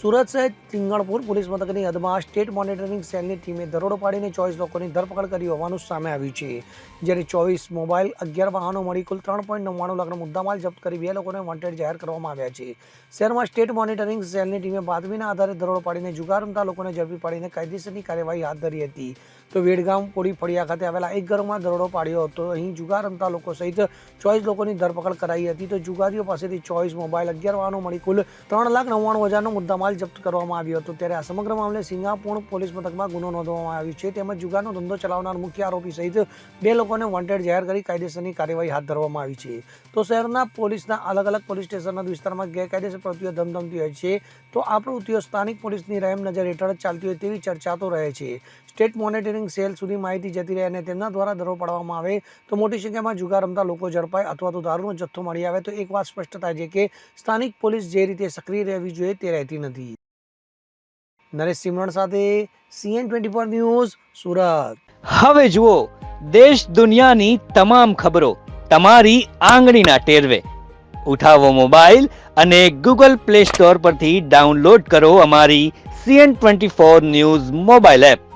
સુરત સહિત સિંગણપુર પોલીસ મથકની હદમાં state monitoring સેલની ટીમે દરોડો પાડીને ચોવીસ લોકોની ધરપકડ કરી હોવાનું સામે આવ્યું છે. જ્યારે ચોવીસ મોબાઈલ, અગિયાર વાહનો મળી કુલ ત્રણ પોઈન્ટ નવ્વાણું લાખનો મુદ્દામાલ જપ્ત કરી બે લોકોને વોન્ટેડ જાહેર કરવામાં આવ્યા છે. શહેરમાં સ્ટેટ મોનિટરિંગ સેલની ટીમે બાતમીના આધારે દરોડો પાડીને જુગાર રમતા લોકોને ઝડપી પાડીને કાયદેસરની કાર્યવાહી હાથ ધરી હતી. તો વેડગામ પોડી ફળિયા ખાતે આવેલા એક ઘરમાં દરોડો પાડ્યો હતો. અહીં જુગાર રમતા લોકો સહિત ચોવીસ લોકોની ધરપકડ કરાઈ હતી. તો જુગારીઓ પાસેથી ચોવીસ મોબાઈલ, અગિયાર વાહનો મળી કુલ ત્રણ લાખ નવ્વાણું હજારનો મુદ્દામાલ જપ્ત કરવામાં આવ્યો હતો ત્યારે આ સમગ્ર મામલે સિંગાપુર પોલીસ મથકમાં ગુનો નોંધવામાં આવ્યો છે તેમજ જુગારનો ધંધો ચલાવનાર મુખ્ય આરોપી સહિત બે લોકોને વોન્ટેડ જાહેર કરી કાયદેસરની કાર્યવાહી હાથ ધરવામાં આવી છે. તો શહેરના પોલીસના અલગ અલગ પોલીસ સ્ટેશનના વિસ્તારમાં ગેરકાયદેસર પ્રવૃત્તિઓ ધમધમતી હોય છે, તો આ પ્રવૃત્તિઓ સ્થાનિક પોલીસની રહેમ નજર હેઠળ ચાલતી હોય તેવી ચર્ચા તો રહે છે. સ્ટેટ મોનિટરિંગ સેલ સુધી માહિતી જતી રહે અને તેમના દ્વારા દરો પાડવામાં આવે તો મોટી સંખ્યામાં જુગાર રમતા લોકો ઝડપાય અથવા તો દારૂનો જથ્થો મળી આવે તો એક વાત સ્પષ્ટ થાય છે કે સ્થાનિક પોલીસ જે રીતે સક્રિય રહેવી જોઈએ તે રહેતી નથી. નરેશ સિમરણ સાથે CN twenty four news Surat. હવે જુઓ, દેશ દુનિયાની તમામ ખબરો તમારી આંગળીના ટેરવે. ઉઠાવો મોબાઈલ અને ગૂગલ પ્લે સ્ટોર પરથી ડાઉનલોડ કરો અમારી CN twenty four news mobile app.